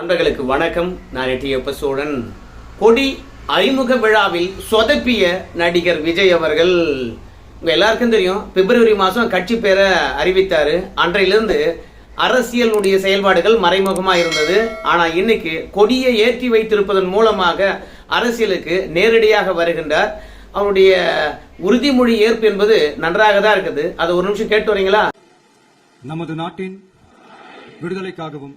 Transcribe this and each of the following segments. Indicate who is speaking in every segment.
Speaker 1: நண்பர்களுக்கு வணக்கம். நான் எட்டியப்ப சோழன் கொடி அறிமுக விழாவில் சொதப்பிய நடிகர் விஜய் அவர்கள் உங்கள் எல்லாருக்கும் தெரியும் பிப்ரவரி மாதம் கட்சி பேரை அறிவித்தார். அன்றையிலிருந்து அரசியலுடைய செயல்பாடுகள் மறைமுகமாக இருந்தது. ஆனால் இன்னைக்கு கொடியை ஏற்றி வைத்திருப்பதன் மூலமாக அரசியலுக்கு நேரடியாக வருகின்றார். அவருடைய உறுதிமொழி ஏற்பு என்பது நன்றாக தான் இருக்குது. அதை ஒரு நிமிஷம் கேட்டு வரீங்களா?
Speaker 2: நமது நாட்டின் விடுதலைக்காகவும்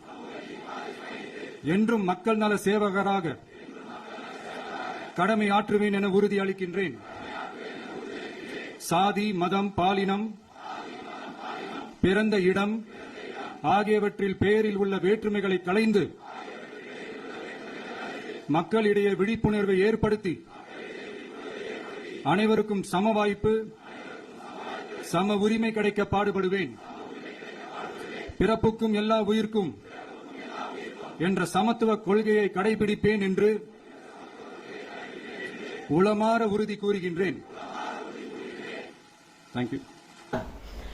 Speaker 2: என்றும் மக்கள் நல சேவகராக கடமை ஆற்றுவேன் என உறுதி அளிக்கின்றேன். சாதி மதம் பாலினம் பிறந்த இடம் ஆகியவற்றில் பெயரில் உள்ள வேற்றுமைகளை களைந்து மக்களிடையே விழிப்புணர்வை ஏற்படுத்தி அனைவருக்கும் சம வாய்ப்பு சம உரிமை கிடைக்க பாடுபடுவேன். பிறப்புக்கும் எல்லா உயிர்க்கும் என்ற சமத்துவ கொள்கையை கடைபிடிப்பேன் என்று உளமாற உறுதி கூறுகின்றேன். தேங்க்யூ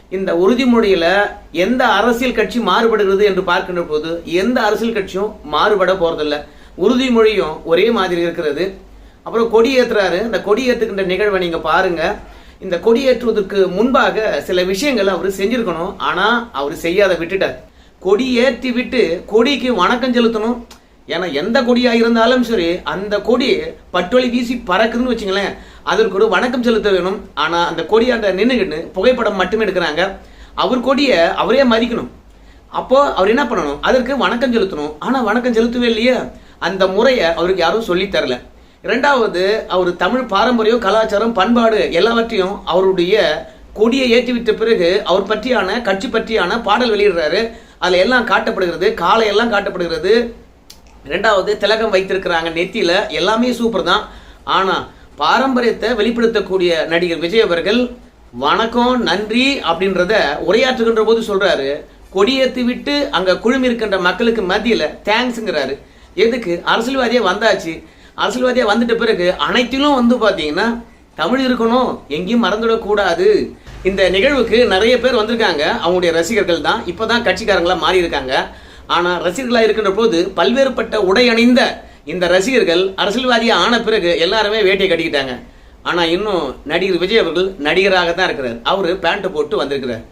Speaker 1: இந்த உறுதிமொழியில எந்த அரசியல் கட்சி மாறுபடுகிறது என்று பார்க்கின்ற போது எந்த அரசியல் கட்சியும் மாறுபட போறதில்ல. உறுதிமொழியும் ஒரே மாதிரி இருக்கிறது. அப்புறம் கொடி இந்த கொடி நிகழ்வை நீங்க பாருங்க. இந்த கொடி ஏற்றுவதற்கு முன்பாக சில விஷயங்கள் அவர் செஞ்சிருக்கணும். ஆனா அவர் செய்யாத விட்டுட்டார். கொடி ஏற்றி விட்டு கொடிக்கு வணக்கம் செலுத்தணும். ஏன்னா எந்த கொடியாக இருந்தாலும் சரி அந்த கொடி பட்டொலி வீசி பறக்குதுன்னு வச்சுங்களேன் அதற்கு ஒரு வணக்கம் செலுத்த வேணும். ஆனால் அந்த கொடியாண்ட நின்றுக்கிட்டு புகைப்படம் மட்டுமே எடுக்கிறாங்க. அவர் கொடியை அவரே மதிக்கணும். அப்போது அவர் என்ன பண்ணணும்? அதற்கு வணக்கம் செலுத்தணும். ஆனால் வணக்கம் செலுத்தவே இல்லையே. அந்த முறையை அவருக்கு யாரும் சொல்லித் தரல. இரண்டாவது அவர் தமிழ் பாரம்பரியம் கலாச்சாரம் பண்பாடு எல்லாவற்றையும் அவருடைய கொடியை ஏற்றி விட்ட பிறகு அவர் பற்றியான கட்சி பற்றியான பாடல் வெளியிடுறாரு. அதில் எல்லாம் காட்டப்படுகிறது காலை எல்லாம் காட்டப்படுகிறது. ரெண்டாவது திலகம் வைத்திருக்கிறாங்க நெத்தியில். எல்லாமே சூப்பர் தான். ஆனால் பாரம்பரியத்தை வெளிப்படுத்தக்கூடிய நடிகர் விஜய் அவர்கள் வணக்கம் நன்றி அப்படின்றத உரையாற்றுகின்ற போது சொல்கிறாரு கொடியேற்றி விட்டு அங்கே குழுமி இருக்கின்ற மக்களுக்கு மத்தியில் தேங்க்ஸுங்கிறாரு எதுக்கு? அரசியல்வாதியாக வந்தாச்சு. அரசியல்வாதியாக வந்துட்ட பிறகு அனைத்திலும் வந்து பார்த்தீங்கன்னா தமிழ் இருக்கணும். எங்கேயும் மறந்துடக்கூடாது. இந்த நிகழ்வுக்கு நிறைய பேர் வந்திருக்காங்க. அவங்களுடைய ரசிகர்கள் தான். இப்போ தான் மாறி இருக்காங்க ஆனால் ரசிகர்களாக இருக்கின்ற போது பல்வேறுபட்ட உடை அணிந்த இந்த ரசிகர்கள் அரசியல்வாதியாக ஆன பிறகு எல்லாருமே வேட்டையை கட்டிக்கிட்டாங்க. ஆனால் இன்னும் நடிகர் விஜய் அவர்கள் நடிகராக தான் இருக்கிறார். அவர் பேண்ட்டை போட்டு வந்திருக்கிறார்.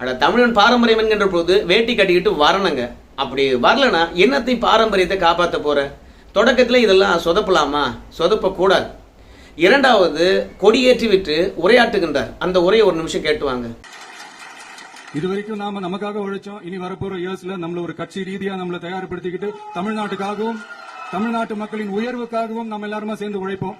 Speaker 1: ஆனால் தமிழன் பாரம்பரியம் என்கின்ற போது வேட்டி கட்டிக்கிட்டு வரணுங்க. அப்படி வரலன்னா என்னத்தை பாரம்பரியத்தை காப்பாற்ற போகிற தொடக்கத்தில் இதெல்லாம் சொதப்பலாமா? சொதப்பக்கூடாது. இரண்டாவது கொடியேற்றி விட்டு உரையாற்றுகின்றார். அந்த உரையை ஒரு நிமிஷம் கேட்டுவாங்க.
Speaker 2: இது வரைக்கும் நாம நமக்காக உழைச்சோம். இனி வரப்போற இயர்ஸ்ல நம்மள ஒரு கட்சி ரீதியா நம்மளை தயார்படுத்திக்கிட்டு தமிழ்நாட்டுக்காகவும் தமிழ்நாட்டு மக்களின் உயர்வுக்காகவும் நம்ம எல்லாருமே சேர்ந்து உழைப்போம்.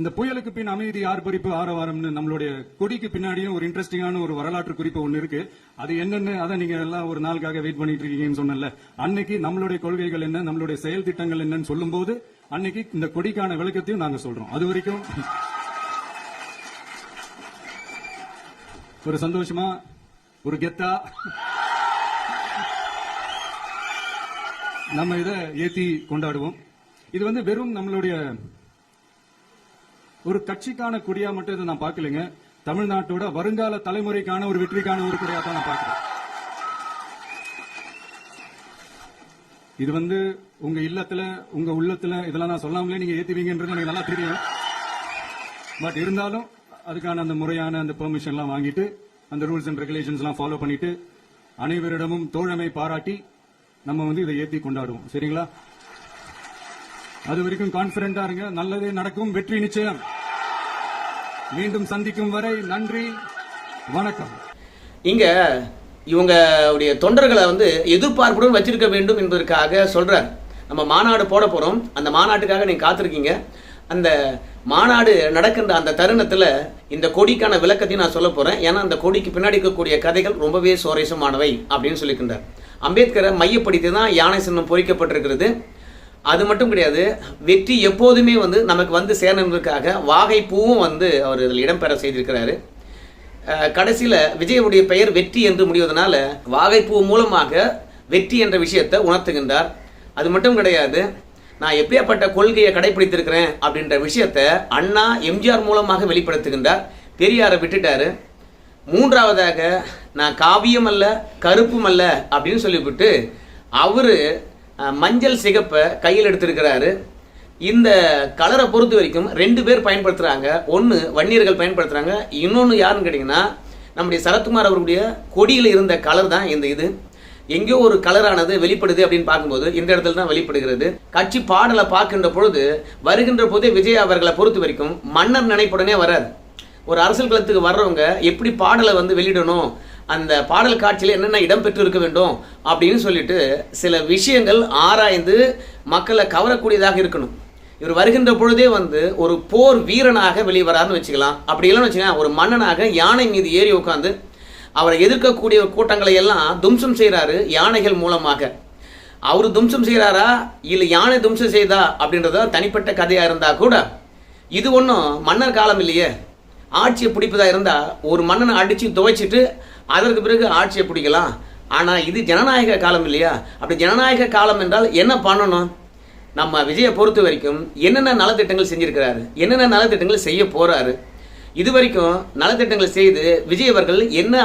Speaker 2: இந்த புயலுக்கு பின் அமைதி ஆர்ப்பரிப்பு ஆரவாரம்னு நம்மளுடைய கொடிக்கு பின்னாடியும் ஒரு இன்ட்ரெஸ்டிங்கான ஒரு வரலாற்று குறிப்பு ஒன்று இருக்கு. அது என்னன்னு அதை நீங்க எல்லாம் ஒரு நாளுக்காக வெயிட் பண்ணிட்டு இருக்கீங்கன்னு சொன்னல அன்னைக்கு நம்மளுடைய கொள்கைகள் என்ன நம்மளுடைய செயல் திட்டங்கள் என்னன்னு சொல்லும்போது அன்னைக்கு இந்த கொடிக்கான விளக்கத்தையும் நாங்க சொல்றோம். அது வரைக்கும் ஒரு சந்தோஷமா ஒரு கெத்தா நம்ம இதை ஏத்தி கொண்டாடுவோம். இது வந்து வெறும் நம்மளுடைய ஒரு கட்சிக்கான கொடியா மட்டும் இதை நான் பார்க்கலைங்க. தமிழ்நாட்டோட வருங்கால தலைமுறைக்கான ஒரு வெற்றிக்கான ஒரு கொடியா தான் நான் பார்க்கிறேன். இது வந்து உங்க இல்லத்துல உங்க உள்ளத்துல இதெல்லாம் நான் சொல்லாமலே நீங்க ஏத்துவீங்கன்றது எனக்கு நல்லா தெரியும். பட் இருந்தாலும் அதுக்கான அந்த முறையான அந்த பெர்மிஷன் எல்லாம் வாங்கிட்டு அந்த ரூல்ஸ் அண்ட் ரெகுலேஷன்ஸ் எல்லாம் ஃபாலோ பண்ணிட்டு அனைவரிடமும் தோழமை பாராட்டி நம்ம வந்து இதை ஏற்றி கொண்டாடுவோம். சரிங்களா? அது வரைக்கும் கான்பிடண்டா இருங்க. நல்லதே நடக்கும். வெற்றி நிச்சயம். மீண்டும் சந்திக்கும் வரை நன்றி வணக்கம்.
Speaker 1: இங்க இவங்களுடைய தொண்டர்களை வந்து எதிர்பார்ப்புடன் வச்சிருக்க வேண்டும் என்பதற்காக சொல்றார் நம்ம மாநாடு போட போறோம். அந்த மாநாட்டுக்காக நீங்க காத்திருக்கீங்க. அந்த மாநாடு நடக்கின்ற அந்த தருணத்தில் இந்த கொடிக்கான விளக்கத்தையும் நான் சொல்ல போகிறேன் ஏன்னா அந்த கொடிக்கு பின்னாடி இருக்கக்கூடிய கதைகள் ரொம்பவே சுவாரஸ்யமானவை அப்படின்னு சொல்லியிருக்கின்றார் அம்பேத்கரை மையப்படுத்தி தான் யானை சின்னம் பொறிக்கப்பட்டிருக்கிறது. அது மட்டும் கிடையாது வெற்றி எப்போதுமே வந்து நமக்கு வந்து சேரணுன்றதுக்காக வாகைப்பூவும் வந்து அவர் இதில் இடம்பெற செய்திருக்கிறாரு. கடைசியில் விஜயனுடைய பெயர் வெற்றி என்று முடிவதனால வாகைப்பூ மூலமாக வெற்றி என்ற விஷயத்தை உணர்த்துகின்றார். அது மட்டும் கிடையாது நான் எப்படியாப்பட்ட கொள்கையை கடைபிடித்திருக்கிறேன் அப்படின்ற விஷயத்தை அண்ணா எம்ஜிஆர் மூலமாக வெளிப்படுத்துகின்றார். பெரியாரை விட்டுட்டாரு. மூன்றாவதாக நான் காவியம் அல்ல கருப்பும் அல்ல அப்படின்னு சொல்லிவிட்டு அவர் மஞ்சள் சிகப்பை கையில் எடுத்திருக்கிறாரு. இந்த கலரை பொறுத்த வரைக்கும் ரெண்டு பேர் பயன்படுத்துகிறாங்க ஒன்று வன்னியர்கள் பயன்படுத்துகிறாங்க இன்னொன்று யாருன்னு கேட்டிங்கன்னா நம்முடைய சரத்குமார் அவருடைய கொடியில் இருந்த கலர் தான் இந்த இது. எங்கேயோ ஒரு கலரானது வெளிப்படுது அப்படின்னு பார்க்கும்போது இந்த இடத்துல தான் வெளிப்படுகிறது. கட்சி பாடலை பார்க்கின்ற பொழுது வருகின்ற போதே விஜய் அவர்களை பொறுத்த வரைக்கும் மன்னர் நினைப்புடனே வராது ஒரு அரசியல் களத்துக்கு வர்றவங்க எப்படி பாடலை வந்து வெளியிடணும் அந்த பாடல் காட்சியில் என்னென்ன இடம் பெற்று இருக்க வேண்டும் அப்படின்னு சொல்லிட்டு சில விஷயங்கள் ஆராய்ந்து மக்களை கவரக்கூடியதாக இருக்கணும். இவர் வருகின்ற பொழுதே வந்து ஒரு போர் வீரனாக வெளியே வராருன்னு வச்சுக்கலாம். அப்படி இல்லைன்னு வச்சுக்கலாம் ஒரு மன்னனாக யானை மீது ஏறி உட்காந்து அவரை எதிர்க்கக்கூடிய கூட்டங்களை எல்லாம் தும்சம் செய்கிறாரு யானைகள் மூலமாக. அவர் தும்சம் செய்கிறாரா இல்லை யானை தும்சம் செய்தா? அப்படின்றத தனிப்பட்ட கதையாக இருந்தால் கூட இது ஒன்றும் மன்னர் காலம் இல்லையே. ஆட்சியை பிடிப்பதாக இருந்தால் ஒரு மன்னனை அடித்து துவைச்சிட்டு அதற்கு பிறகு ஆட்சியை பிடிக்கலாம். ஆனால் இது ஜனநாயக காலம் இல்லையா? அப்படி ஜனநாயக காலம் என்றால் என்ன பண்ணணும்? நம்ம விஜயை பொறுத்த வரைக்கும் என்னென்ன நலத்திட்டங்கள் செஞ்சுருக்கிறாரு? என்னென்ன நலத்திட்டங்கள் செய்ய போகிறாரு இது வரைக்கும் நலத்திட்டங்கள் செய்து விஜய் அவர்கள் என்ன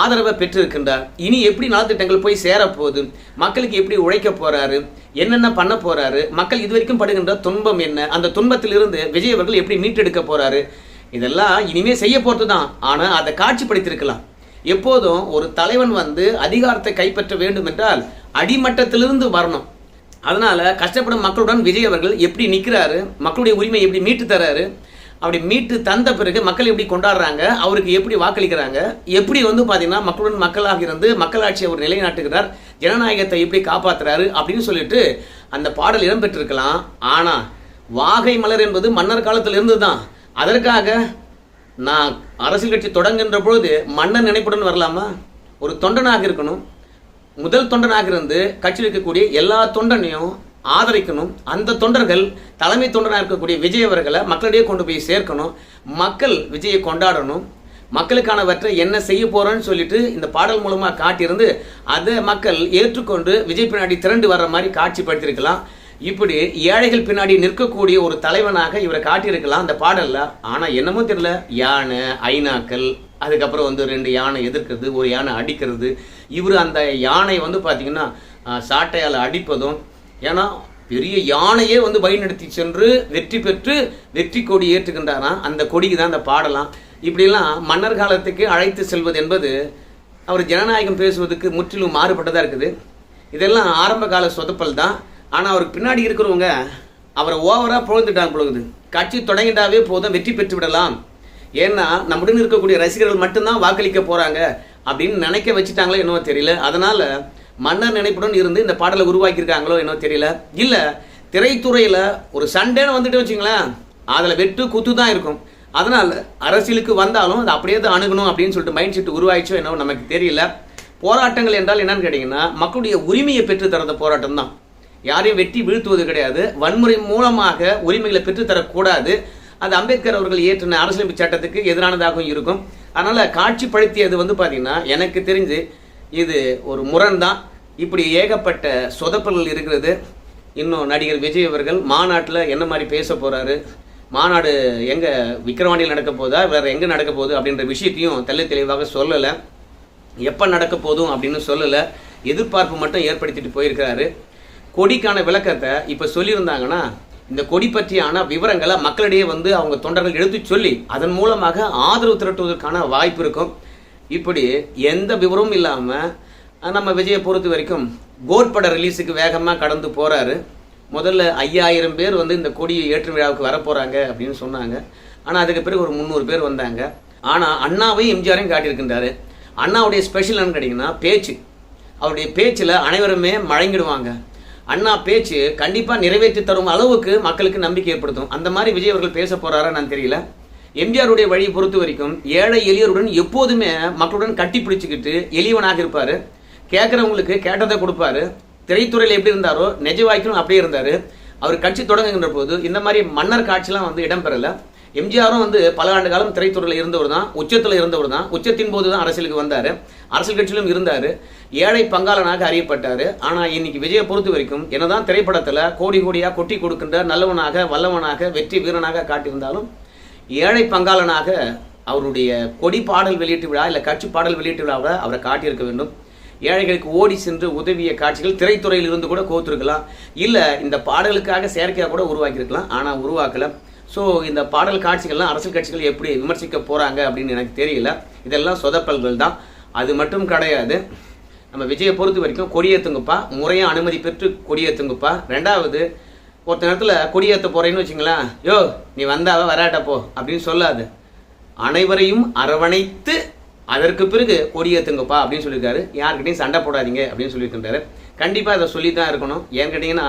Speaker 1: ஆதரவை பெற்றிருக்கின்றார்? இனி எப்படி நலத்திட்டங்கள் போய் சேரப்போகுது? மக்களுக்கு எப்படி உழைக்க போறாரு? என்னென்ன பண்ண போறாரு? மக்கள் இது வரைக்கும் படுகின்ற துன்பம் என்ன? அந்த துன்பத்திலிருந்து விஜய் அவர்கள் எப்படி மீட்டெடுக்க போறாரு? இதெல்லாம் இனிமே செய்ய போகிறது தான் ஆனால் அதை காட்சிப்படுத்தியிருக்கலாம். எப்போதும் ஒரு தலைவன் வந்து அதிகாரத்தை கைப்பற்ற வேண்டும் என்றால் அடிமட்டத்திலிருந்து வரணும். அதனால் கஷ்டப்படும் மக்களுடன் விஜய் அவர்கள் எப்படி நிற்கிறாரு மக்களுடைய உரிமை எப்படி மீட்டு தராரு அப்படி மீட்டு தந்த பிறகு மக்கள் எப்படி கொண்டாடுறாங்க அவருக்கு எப்படி வாக்களிக்கிறாங்க எப்படி வந்து பார்த்தீங்கன்னா மக்களுடன் மக்களாக இருந்து மக்களாட்சியை அவர் நிலைநாட்டுகிறார் ஜனநாயகத்தை எப்படி காப்பாற்றுறாரு அப்படின்னு சொல்லிட்டு அந்த பாடல் இடம்பெற்றிருக்கலாம். ஆனால் வாகை மலர் என்பது மன்னர் காலத்தில் இருந்து தான் அதற்காக நான் அரசியல் கட்சி தொடங்குகின்ற பொழுது மன்னன் நினைப்புடன் வரலாமா? ஒரு தொண்டனாக இருக்கணும். முதல் தொண்டனாக இருந்து கட்சியில் இருக்கக்கூடிய எல்லா தொண்டனையும் ஆதரிக்கணும். அந்த தொண்டர்கள் தலைமை தொண்டனாக இருக்கக்கூடிய விஜய் அவர்களை மக்களிடையே கொண்டு போய் சேர்க்கணும். மக்கள் விஜயை கொண்டாடணும். மக்களுக்கானவற்றை என்ன செய்ய போறோன்னு சொல்லிட்டு இந்த பாடல் மூலமாக காட்டியிருந்து அதை மக்கள் ஏற்றுக்கொண்டு விஜய் பின்னாடி திரண்டு வர்ற மாதிரி காட்சிப்படுத்தியிருக்கலாம். இப்படி ஏழைகள் பின்னாடி நிற்கக்கூடிய ஒரு தலைவனாக இவரை காட்டியிருக்கலாம் அந்த பாடல்ல. ஆனா என்னமோ தெரியல. யானை ஐநாக்கள் அதுக்கப்புறம் வந்து ரெண்டு யானை எதிர்க்கிறது ஒரு யானை அடிக்கிறது. இவர் அந்த யானை வந்து பார்த்திங்கன்னா சாட்டையால் அடிப்பதும் ஏன்னா பெரிய யானையே வந்து வழிநடத்தி சென்று வெற்றி பெற்று வெற்றி கொடி ஏற்றுகின்றாராம். அந்த கொடிக்கு தான் அந்த பாடலாம். இப்படிலாம் மன்னர் காலத்துக்கு அழைத்து செல்வது என்பது அவர் ஜனநாயகம் பேசுவதற்கு முற்றிலும் மாறுபட்டதாக இருக்குது. இதெல்லாம் ஆரம்ப கால சொதப்பல் தான். ஆனால் அவருக்கு பின்னாடி இருக்கிறவங்க அவரை ஓவராக புகழ்ந்துட்டாங்க பொழுது கட்சி தொடங்கிட்டாவே போதும் வெற்றி பெற்று விடலாம். ஏன்னா நம்முடன் இருக்கக்கூடிய ரசிகர்கள் மட்டும்தான் வாக்களிக்க போகிறாங்க அப்படின்னு நினைக்க வச்சுட்டாங்களோ என்னவோ தெரியல. அதனால் மன்னர் நினைப்புடன் இருந்து இந்த பாடலை உருவாக்கியிருக்காங்களோ என்னவோ தெரியல. இல்லை திரைத்துறையில் ஒரு சண்டேன்னு வந்துட்டு வச்சுங்களேன் அதில் வெட்டு குத்து தான் இருக்கும். அதனால் அரசியலுக்கு வந்தாலும் அதை அப்படியே தான் அணுகணும் அப்படின்னு சொல்லிட்டு மைண்ட் செட் உருவாயிச்சோ என்னவோ நமக்கு தெரியல. போராட்டங்கள் என்றால் என்னன்னு கேட்டிங்கன்னா மக்களுடைய உரிமையை பெற்று தரத போராட்டம் தான் யாரையும் வெட்டி வீழ்த்துவது கிடையாது. வன்முறை மூலமாக உரிமைகளை பெற்றுத்தரக்கூடாது. அது அம்பேத்கர் அவர்கள் இயற்றின அரசியலமைப்பு சட்டத்துக்கு எதிரானதாகவும் இருக்கும். அதனால் காட்சிப்படுத்தியது வந்து பார்த்தீங்கன்னா எனக்கு தெரிஞ்சு இது ஒரு முரண் தான் இப்படி ஏகப்பட்ட சொதப்பல்கள் இருக்கிறது. இன்னும் நடிகர் விஜய் அவர்கள் மாநாட்டில் என்ன மாதிரி பேச போகிறாரு மாநாடு எங்கே விக்கிரவாண்டியில் நடக்க போதா? வேறு எங்கே நடக்க போகுது? அப்படின்ற விஷயத்தையும் தெள்ள தெளிவாக சொல்லலை. எப்போ நடக்க போதும் அப்படின்னு சொல்லலை. எதிர்பார்ப்பு மட்டும் ஏற்படுத்திட்டு போயிருக்கிறாரு. கொடிக்கான விளக்கத்தை இப்போ சொல்லியிருந்தாங்கன்னா இந்த கொடி பற்றியான விவரங்களை மக்களிடையே வந்து அவங்க தொண்டர்கள் எடுத்து சொல்லி அதன் மூலமாக ஆதரவு திரட்டுவதற்கான வாய்ப்பு இருக்கும். இப்படி எந்த விவரமும் இல்லாமல் நம்ம விஜயை பொறுத்த வரைக்கும் கோட் பட ரிலீஸுக்கு வேகமாக கடந்து போகிறாரு முதல்ல ஐயாயிரம் பேர் வந்து இந்த கொடியை ஏற்று விழாவுக்கு வரப்போகிறாங்க அப்படின்னு சொன்னாங்க. ஆனால் அதுக்கு பிறகு ஒரு முந்நூறு பேர் வந்தாங்க. ஆனால் அண்ணாவையும் எம்ஜிஆரையும் காட்டியிருக்கின்றாரு. அண்ணாவுடைய ஸ்பெஷல் என்னன்னு கேட்டிங்கன்னா பேச்சு. அவருடைய பேச்சில் அனைவருமே மழங்கிடுவாங்க அண்ணா பேச்சு கண்டிப்பாக நிறைவேற்றி தரும் அளவுக்கு மக்களுக்கு நம்பிக்கை ஏற்படுத்தும். அந்த மாதிரி விஜய் அவர்கள் பேச போகிறாரா நான் தெரியல. எம்ஜிஆருடைய வழியை பொறுத்த வரைக்கும் ஏழை எளியருடன் எப்போதுமே மக்களுடன் கட்டி பிடிச்சிக்கிட்டு எளியவனாக இருப்பார். கேட்குறவங்களுக்கு கேட்டதை கொடுப்பாரு. திரைத்துறையில் எப்படி இருந்தாரோ நெஜ வாய்க்கணும் அப்படியே இருந்தார். அவர் கட்சி தொடங்குகின்ற போது இந்த மாதிரி மன்னர் காட்சிலாம் வந்து இடம்பெறலை. எம்ஜிஆரும் வந்து பல ஆண்டு காலம் திரைத்துறையில் இருந்தவர் தான் உச்சத்தில் இருந்தவர் தான். உச்சத்தின் போது தான் அரசியலுக்கு வந்தார். அரசியல் கட்சியிலும் இருந்தார். ஏழை பங்காளனாக அறியப்பட்டார். ஆனால் இன்னைக்கு விஜயை பொறுத்த வரைக்கும் என்னதான் திரைப்படத்தில் கோடி கோடியாக கொட்டி கொடுக்கின்ற நல்லவனாக வல்லவனாக வெற்றி வீரனாக காட்டியிருந்தாலும் ஏழை பங்காளனாக அவருடைய கொடி பாடல் வெளியீட்டு விழா இல்லை கட்சி பாடல் வெளியீட்டு விழாவை அவரை காட்டியிருக்க வேண்டும். ஏழைகளுக்கு ஓடி சென்று உதவிய காட்சிகள் திரைத்துறையில் இருந்து கூட கோத்துருக்கலாம். இல்லை இந்த பாடலுக்காக செயற்கையாக கூட உருவாக்கியிருக்கலாம். ஆனால் உருவாக்கல. ஸோ இந்த பாடல் காட்சிகள்லாம் அரசியல் கட்சிகள் எப்படி விமர்சிக்க போகிறாங்க அப்படின்னு எனக்கு தெரியல. இதெல்லாம் சொதப்பல்கள் தான். அது மட்டும் கிடையாது. நம்ம விஜயை பொறுத்த வரைக்கும் கொடியேற்றுங்கப்பா முறையாக அனுமதி பெற்று கொடியேற்றுங்கப்பா ரெண்டாவது ஒருத்த நேரத்தில் கொடியேற்ற போகிறேன்னு வச்சுங்களேன். யோ நீ வந்தாவ வராட்ட போ அப்படின்னு சொல்லாது. அனைவரையும் அரவணைத்து அதற்கு பிறகு கொடியேற்றுங்கப்பா அப்படின்னு சொல்லியிருக்காரு. யார்கிட்டையும் சண்டை போடாதீங்க அப்படின்னு சொல்லியிருக்கின்றாரு. கண்டிப்பாக அதை சொல்லி தான் இருக்கணும். ஏன்னு கேட்டிங்கன்னா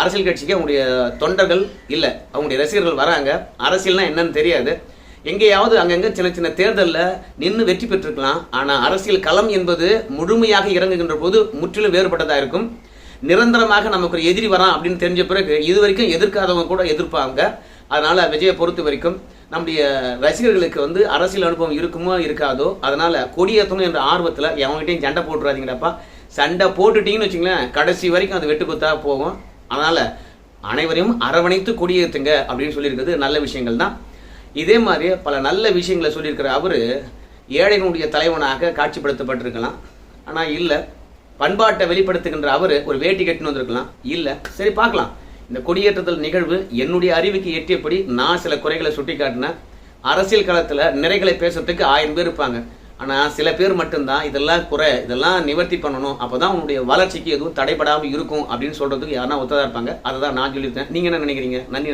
Speaker 1: அரசியல் கட்சிக்கு அவங்களுடைய தொண்டர்கள் இல்லை அவங்களுடைய ரசிகர்கள் வராங்க. அரசியல்னா என்னன்னு தெரியாது. எங்கேயாவது அங்கங்கே சின்ன சின்ன தேர்தலில் நின்று வெற்றி பெற்றிருக்கலாம். ஆனால் அரசியல் களம் என்பது முழுமையாக இறங்குகின்ற போது முற்றிலும் வேறுபட்டதாக இருக்கும். நிரந்தரமாக நமக்கு ஒரு எதிரி வரான் அப்படின்னு தெரிஞ்ச பிறகு இது வரைக்கும் எதிர்க்காதவங்க கூட எதிர்ப்பாங்க. அதனால் விஜயை பொறுத்த வரைக்கும் நம்முடைய ரசிகர்களுக்கு வந்து அரசியல் அனுபவம் இருக்குமோ இருக்காதோ அதனால் கொடியேற்றணும் என்ற ஆர்வத்தில் எவங்ககிட்டையும் சண்டை போட்டுறாதீங்கடப்பா. சண்டை போட்டுட்டீங்கன்னு வச்சுங்களேன் கடைசி வரைக்கும் அது வெட்டு போகும். அதனால் அனைவரையும் அரவணைத்து கொடியேற்றுங்க அப்படின்னு சொல்லியிருக்கிறது நல்ல விஷயங்கள் தான். இதே மாதிரி பல நல்ல விஷயங்களை சொல்லியிருக்கிற அவர் ஏழைகளுடைய தலைவனாக காட்சிப்படுத்தப்பட்டிருக்கலாம். ஆனால் இல்லை. பண்பாட்டை வெளிப்படுத்துகின்ற அவர் ஒரு வேட்டி கட்டின்னு வந்திருக்கலாம். இல்லை. சரி பார்க்கலாம். இந்த கொடியேற்றுதல் நிகழ்வு என்னுடைய அறிவுக்கு எட்டியபடி நான் சில குறைகளை சுட்டி காட்டினேன் அரசியல் களத்தில் நிறைகளை பேசுறதுக்கு ஆயிரம் பேர் இருப்பாங்க. ஆனால் சில பேர் மட்டும்தான் இதெல்லாம் குறை இதெல்லாம் நிவர்த்தி பண்ணணும். அப்போ தான் உன்னுடைய வளர்ச்சிக்கு எதுவும் தடைபடாமல் இருக்கும் அப்படின்னு சொல்கிறதுக்கு யாருன்னா ஒத்ததாக இருப்பாங்க. அதை தான் நான் சொல்லியிருக்கேன். நீங்கள் என்ன நினைக்கிறீங்க? நன்றி.